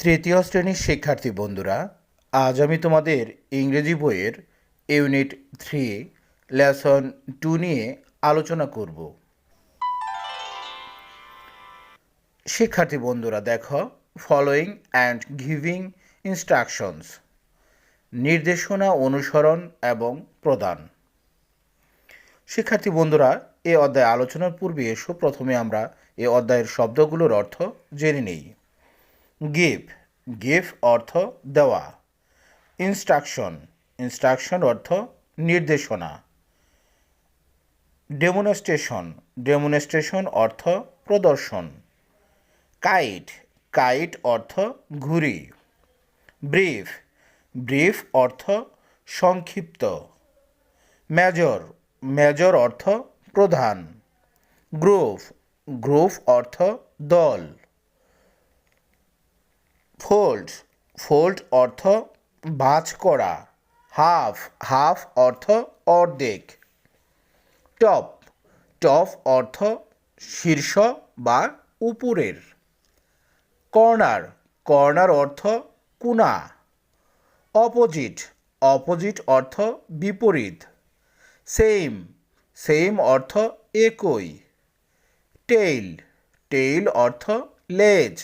তৃতীয় শ্রেণির শিক্ষার্থী বন্ধুরা, আজ আমি তোমাদের ইংরেজি বইয়ের ইউনিট থ্রি, লেসন টু নিয়ে আলোচনা করব। শিক্ষার্থী বন্ধুরা, দেখো ফলোয়িং অ্যান্ড গিভিং ইনস্ট্রাকশনস নির্দেশনা, অনুসরণ এবং প্রদান। শিক্ষার্থী বন্ধুরা, এ অধ্যায় আলোচনার পূর্বে এসো, প্রথমে আমরা এ অধ্যায়ের শব্দগুলোর অর্থ জেনে নেই। গিভ গিভ অর্থ দেওয়া। ইনস্ট্রাকশন ইনস্ট্রাকশন অর্থ নির্দেশনা। ডেমনস্ট্রেশন ডেমনস্ট্রেশন অর্থ প্রদর্শন। কাইট কাইট অর্থ ঘুড়ি ব্রিফ ব্রিফ অর্থ সংক্ষিপ্ত। মেজর মেজর অর্থ প্রধান। গ্রুপ গ্রুপ অর্থ দল। ফোল্ড ফোল্ড অর্থ ভাঁজ করা, হাফ হাফ অর্থ অর্ধেক। টপ টপ অর্থ শীর্ষ বা উপরের। কর্নার কর্নার অর্থ কুনা অপোজিট অপোজিট অর্থ বিপরীত। সেম সেম অর্থ একই। টেইল টেইল অর্থ লেজ।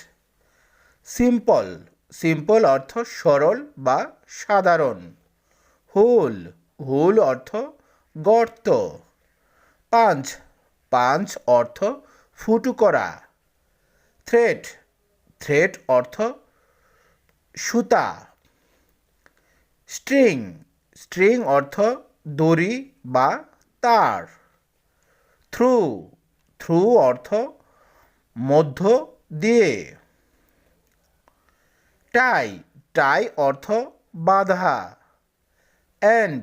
সিম্পল সিম্পল অর্থ সরল বা সাধারণ। হুল হুল অর্থ গর্ত। পাঞ্চ পাঞ্চ অর্থ ফুটু করা। থ্রেট থ্রেট অর্থ সুতা। স্ট্রিং স্ট্রিং অর্থ দড়ি বা তার। থ্রু থ্রু অর্থ মধ্য দিয়ে। টাই টাই অর্থ বাধা। এন্ড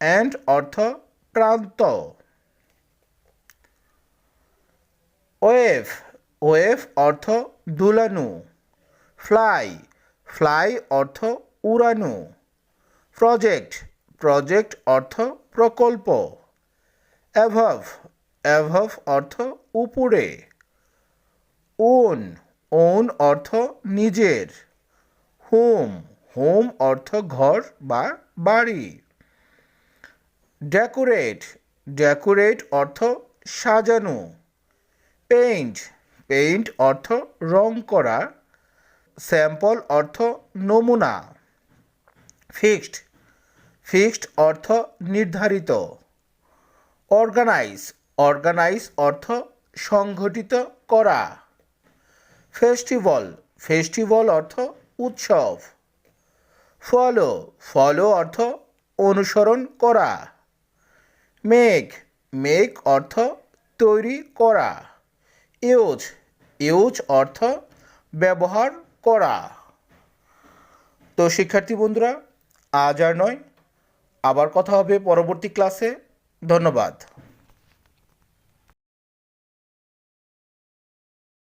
এন্ড অর্থ প্রান্ত ওয়েভ ওয়েভ অর্থ দুলানু। ফ্লাই ফ্লাই অর্থ উড়ানু। প্রজেক্ট প্রজেক্ট অর্থ প্রকল্প। অ্যাভভ অ্যাভভ অর্থ উপরে। ওন ওন অর্থ নিজের। হোম হোম অর্থ ঘর বা বাড়ি। ডেকোরেট ডেকোরেট অর্থ সাজানো। পেইন্ট পেইন্ট অর্থ রং করা। স্যাম্পল অর্থ নমুনা। ফিক্সড ফিক্সড অর্থ নির্ধারিত। অর্গানাইজ অর্গানাইজ অর্থ সংগঠিত করা। ফেস্টিভ্যাল ফেস্টিভ্যাল অর্থ উৎসব। ফলো ফলো অর্থ অনুসরণ করা। মেক মেক অর্থ তৈরি করা। ইউজ ইউজ অর্থ ব্যবহার করা। তো শিক্ষার্থী বন্ধুরা, আজ আর নয়, আবার কথা হবে পরবর্তী ক্লাসে ধন্যবাদ।